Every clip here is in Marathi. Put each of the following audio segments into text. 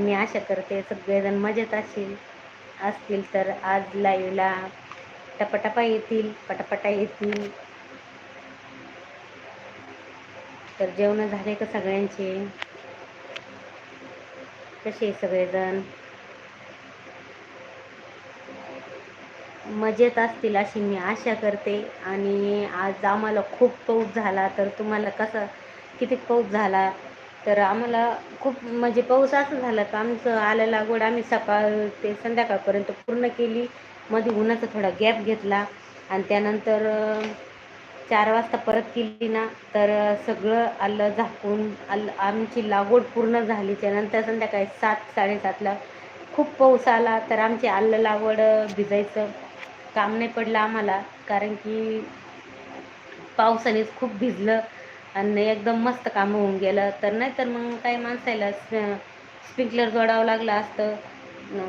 मी आशा करते सगळेजण मजेत असेल. असतील तर आज लाईव्हला टपाटपा येतील पटापटा येतील. तर जेवण झाले का सगळ्यांचे? कसे सगळेजण? मजेत असतील अशी मी आशा करते. आणि आज आम्हाला खूप पाऊस झाला तर तुम्हाला कसं किती पाऊस झाला? तर आम्हाला खूप म्हणजे पाऊस असं झालं तर आमचं आलं लागवड आम्ही सकाळ ते संध्याकाळपर्यंत पूर्ण केली. मध्ये उन्हाचा थोडा गॅप घेतला आणि त्यानंतर चार वाजता परत केली ना तर सगळं आलं झाकून आलं आमची लागवड पूर्ण झाली. त्यानंतर संध्याकाळी सात साडेसातला खूप पाऊस आला तर आमची आलं लागवड भिजायचं काम नाही पडलं आम्हाला. कारण की पावसानेच खूप भिजलं. आणि एकदम मस्त काम होऊन गेलं. तर नाही तर मग काही माणसाला स्प्रिंकलर जोडावं लागलं असतं.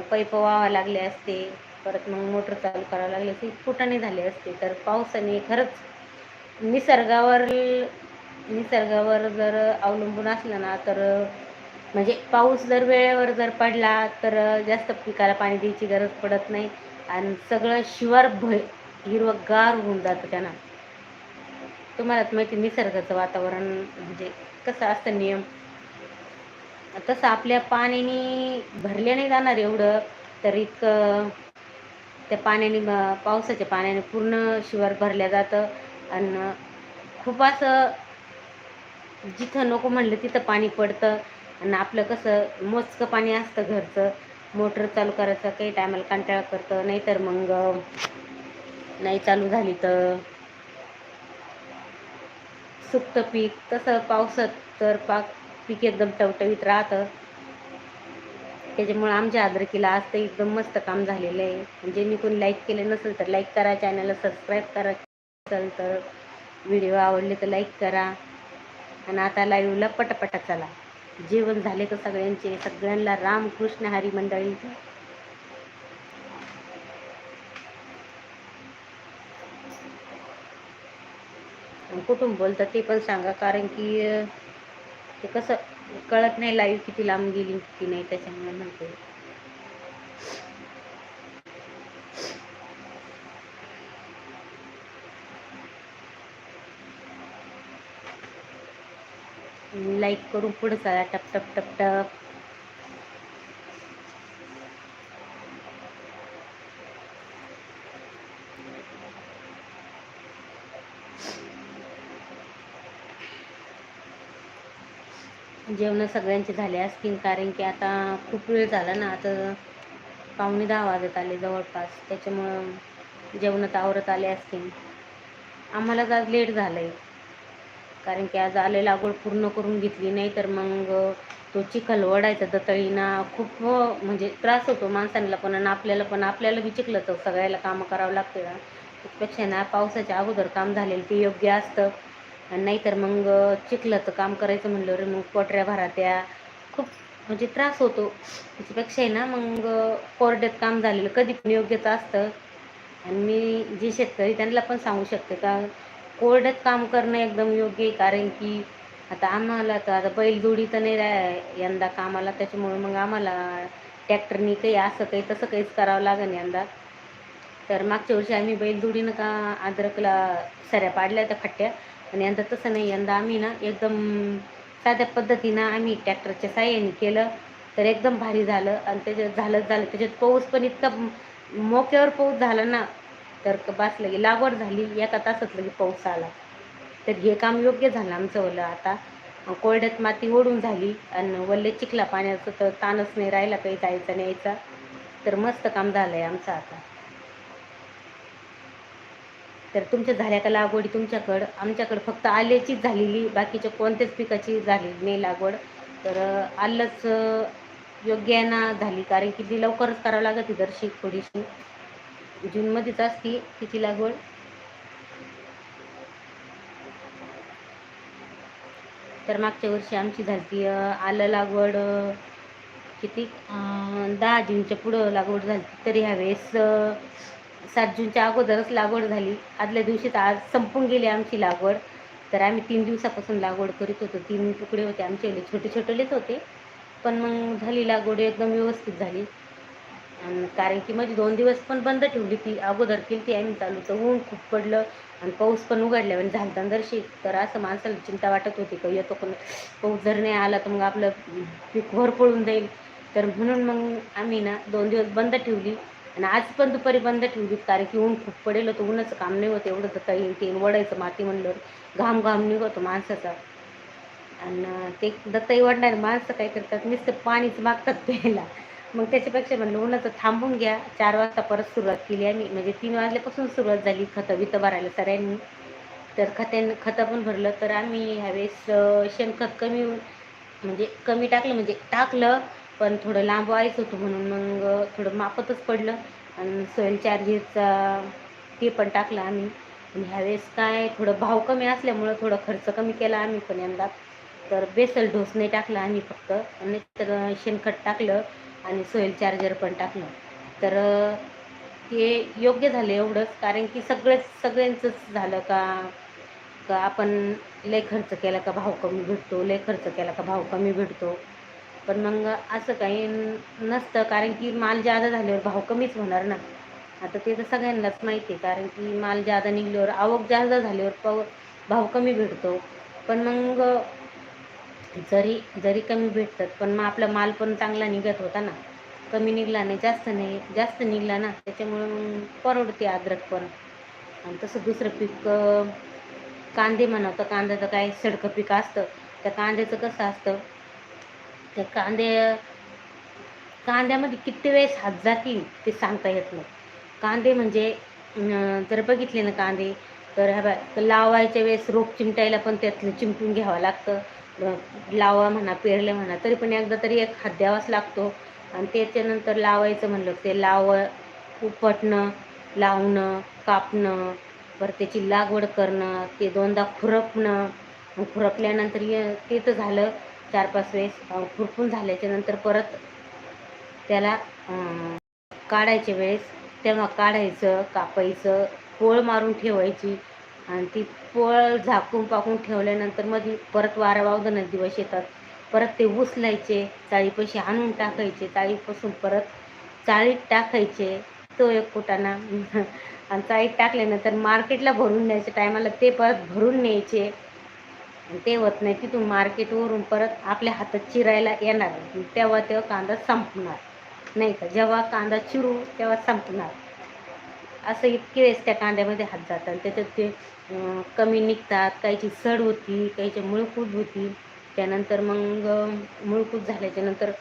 पैप व्हावं लागले असते. परत मग मोटर चालू करावं लागले असते फुटाने झाले असते. तर पावसाने खरंच निसर्गावर निसर्गावर जर अवलंबून असलं ना तर म्हणजे पाऊस जर वेळेवर जर पडला तर जास्त पिकाला पाणी द्यायची गरज पडत नाही. आणि सगळं शिवार भय हिरवंगार होऊन जातं त्यांना. तुम्हालाच माहिती निसर्गाचं वातावरण म्हणजे कसं असतं नियम. तसं आपल्या पाण्याने भरले नाही जाणार एवढं तर इतकं त्या पाण्याने पावसाच्या पाण्याने पूर्ण शिवार भरल्या जातं. आणि खूप असं जिथं नको म्हणलं तिथं पाणी पडतं. आणि आपलं कसं मोजकं पाणी असतं घरचं. मोटर चालू करायचं काही टायमाला कंटाळा करतं नाहीतर मग नाही चालू झाली तर सुकतं पीक तसं पावसात तर पाक पीक एकदम टवटवीत राहतं. त्याच्यामुळे आमच्या आदरकीला आज तर एकदम मस्त काम झालेलं आहे. म्हणजे मी कोणी लाईक केले नसेल तर लाईक करा चॅनलला सबस्क्राईब करा. असेल तर व्हिडिओ आवडले तर लाईक करा. आणि आता लाईव्हला पटापटा चला. जेवण झाले तर सगळ्यांचे सगळ्यांना रामकृष्ण हरी मंडळी. कुठून बोलतात ते पण सांगा कारण की ते कसं कळत नाही लाईव्ह किती लांब गेली किती नाही त्याच्यामुळे म्हणते. लाईक करून पुढे चला टप टप टप टप. जेवणं सगळ्यांचे झाले असतील कारण की आता खूप वेळ झाला ना आता पाहुणे दहा वाजत आले जवळपास त्याच्यामुळं जेवणात आवरत आले असतील. आम्हालाच आज लेट झालं आहे कारण की आज आले लागवड पूर्ण करून घेतली नाही तर मग तो चिखल वडायचा दतळीना खूप म्हणजे त्रास होतो माणसांना पण आणि आपल्याला पण आपल्याला बी चिखलं सगळ्याला कामं करावं लागते ना. त्यापेक्षा ना पावसाच्या अगोदर काम झालेलं ते योग्य असतं. आणि नाहीतर मग चिखलाचं काम करायचं म्हणल्यावर मग पोटऱ्या भरात्या. खूप म्हणजे त्रास होतो. त्याच्यापेक्षा आहे ना मग कोरड्यात काम झालेलं कधी पण योग्यच असतं. आणि मी जे शेतकरी त्यांना पण सांगू शकते का कोरड्यात काम करणं एकदम योग्य आहे. कारण की आता आम्हाला तर आता बैलजोडी तर नाही राह यंदा कामाला. त्याच्यामुळे मग आम्हाला ट्रॅक्टरनी काही असं काही तसं काहीच करावं लागेल यंदा. तर मागच्या वर्षी आम्ही बैलजोडीनं का अद्रकला सऱ्या पाडल्या त्या खट्ट्या. आणि यंदा तसं नाही यंदा आम्ही ना एकदम साध्या पद्धतीनं आम्ही ट्रॅक्टरच्या साह्याने केलं तर एकदम भारी झालं. आणि त्याच्यात झालंच झालं. त्याच्यात पाऊस पण इतका मोक्यावर पाऊस झाला ना तर बास लगे लागवड झाली. एका तासात लगे पाऊस आला. तर हे काम योग्य झालं आमचं ओलं आता. कोरड्यात माती ओढून झाली. आणि वल्ले चिखला पाण्याचं तर ताणच नाही राहिला काही जायचा न्यायचा. तर मस्त काम झालं आहे आमचं आता. तर तुमच्या झाल्या का लागवडी तुमच्याकडं. आमच्याकडं फक्त आल्याचीच झालेली बाकीच्या कोणत्याच पिकाची झालेली नाही लागवड. तर आलंच योग्य आहे ना झाली. कारण की ती लवकरच करावं लागत दर्शी थोडीशी. जूनमध्येच असती तिची लागवड. तर मागच्या वर्षी आमची झालती आलं लागवड किती? दहा जूनच्या पुढं लागवड झाली तरी ह्यावेळेस सात जूनच्या अगोदरच लागवड झाली. आदल्या दिवशीच आज संपून गेली आमची लागवड. तर आम्ही तीन दिवसापासून लागवड करीत होतो. तीन तुकडे होते आमचे छोटे छोटेलेच होते. पण मग झाली लागवड एकदम व्यवस्थित झाली. आणि कारण की माझी दोन दिवस पण बंद ठेवली ती. अगोदर केली ती आम्ही चालू. तर ऊन खूप पडलं आणि पाऊस पण उघडला. म्हणजे झालता दर्शी. तर असं माणसाला चिंता वाटत होती. का येतो पण पाऊस जर नाही आला तर मग आपलं पीक भर पडून जाईल. तर म्हणून मग आम्ही ना दोन दिवस बंद ठेवली. आणि आज पण दुपारी बंद ठेवली कारण की ऊन खूप पडेल होतं ऊनच काम नाही होतं एवढं तर काही ते वडायचं माती म्हणलं घाम घाम निघतो माणसाचा. आणि ते दत्ताई वडणारे माणसं काय करतात नुसतं पाणीच मागतात प्यायला. मग त्याच्यापेक्षा म्हणलं उन्हाचं थांबून घ्या. चार वाजता परत सुरुवात केली आम्ही. म्हणजे तीन वाजल्यापासून सुरुवात झाली खतं वितं भरायला सगळ्यांनी. तर खत्यां खतं पण भरलं तर आम्ही ह्यावेळेस शेणखत कमी म्हणजे कमी टाकलं म्हणजे टाकलं. पण थोडं लांब व्हायचं होतं म्हणून मग थोडं मापतच पडलं. आणि सोयल चार्जेसचा ते पण टाकलं आम्ही. आणि ह्यावेळेस काय थोडं भाव कमी असल्यामुळं थोडं खर्च कमी केला आम्ही पण यंदा. तर बेसल ढोस नाही टाकला आम्ही फक्त. आणि तर शेणखत टाकलं आणि सोयल चार्जर पण टाकलं. तर हे योग्य झालं एवढंच. कारण की सगळेच सगळ्यांचंच झालं का का आपण लय खर्च केला का भाव कमी भेटतो लय खर्च केला का भाव कमी भेटतो. पण मग असं काही नसतं कारण की माल जादा झाल्यावर भाव कमीच होणार ना. आता ते तर सगळ्यांनाच माहिती आहे कारण की माल जादा निघल्यावर आवक जादा झाल्यावर पव भाव कमी भेटतो. पण मग जरी जरी कमी भेटतात पण मग आपला माल पण चांगला निघत होता ना. कमी निघला नाही जास्त नाही जास्त निघला ना त्याच्यामुळे मग परवडते अद्रक पण. आणि तसं दुसरं पीक कांदे म्हणा कांद्याचं काय सडकं पीक असतं. त्या कांद्याचं कसं असतं त्या कांदे कांद्यामध्ये किती वेळेस हात जातील ते सांगता येत नाही. कांदे म्हणजे जर बघितले ना कांदे तर ह्या बा लावायच्या वेळेस रोप चिमटायला पण त्यातलं चिमटून घ्यावं लागतं. लावा म्हणा पेरले म्हणा तरी पण एकदा तरी एक हात द्यावाच लागतो. आणि त्याच्यानंतर लावायचं म्हणलं ते लाव उपटणं लावणं कापणं परत त्याची लागवड करणं ते दोनदा खुरपणं. खुरपल्यानंतर ते तर झालं. चार पाच वेळेस खुरपून झाल्याच्यानंतर परत त्याला काढायच्या वेळेस तेव्हा काढायचं कापायचं पोळ मारून ठेवायची आणि ती पोळ झाकून पाकून ठेवल्यानंतरमध्ये परत वारा वावदानं दिवस येतात परत ते उचलायचे चाळीपाशी आणून टाकायचे चाळीपासून परत चाळीत टाकायचे. तो एक कुटाणा. आणि चाळीत टाकल्यानंतर मार्केटला भरून न्यायच्या टायमाला ते परत भरून न्यायचे. ते होत नाही. तिथून मार्केटवरून परत आपल्या हातात चिरायला येणार तेव्हा तेव्हा कांदा संपणार. नाही का? जेव्हा कांदा चिरू तेव्हा संपणार. असं इतके वेळेस त्या कांद्यामध्ये हात जातात. त्याच्यात ते कमी निघतात. काहीची सड होती काहीची मुळकूद होती. त्यानंतर मग मुळकूद झाल्याच्यानंतर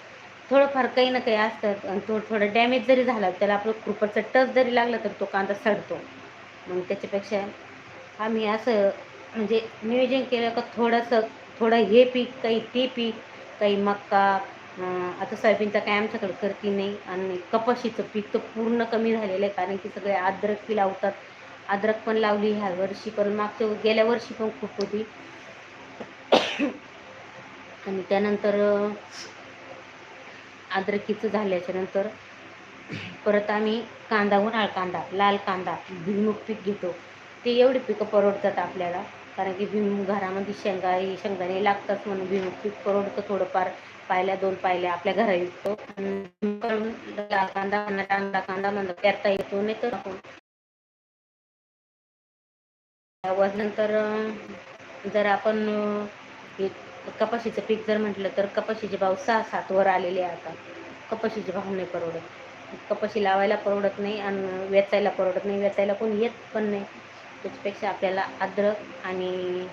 थोडंफार काही ना काही असतात. आणि थोडं थोडं डॅमेज जरी झाला त्याला आपलं कृपरचा टच जरी लागला तर तो कांदा सडतो. मग त्याच्यापेक्षा आम्ही असं म्हणजे नियोजन केलं का थोडंसं थोडं हे पीक काही ते पीक काही मक्का आता सोयाबीनचा काय आमच्याकडे करती नाही. आणि कपाशीचं पीक तर पूर्ण कमी झालेलं आहे कारण की सगळे अद्रक लावतात. अद्रक पण लावली ह्या वर्षी पण मागच्या गेल्या वर्षी पण खूप होती. आणि त्यानंतर अद्रकीचं झाल्याच्यानंतर परत आम्ही कांदा उन्हाळ कांदा लाल कांदा भुईमुग पीक घेतो. ते एवढे पिकं परवडतात आपल्याला. कारण की भुईमुग घरामध्ये शेंगा शेंगदाणे लागतात म्हणून भुईमुग पीक परवडतं थोडंफार. पायल्या दोन पायल्या आपल्या घरा येतो. कांदा कांदा कांदा म्हणा पेरता येतो नाही तर नंतर जर आपण कपाशीचं पीक जर म्हटलं तर कपाशीचे भाव सहा सात वर आलेले आता. कपाशीचे भाव नाही परवडत. कपाशी लावायला परवडत नाही आणि वेचायला परवडत नाही. वेचायला कोणी येत पण नाही. त्याच्यापेक्षा आपल्याला अद्रक आणि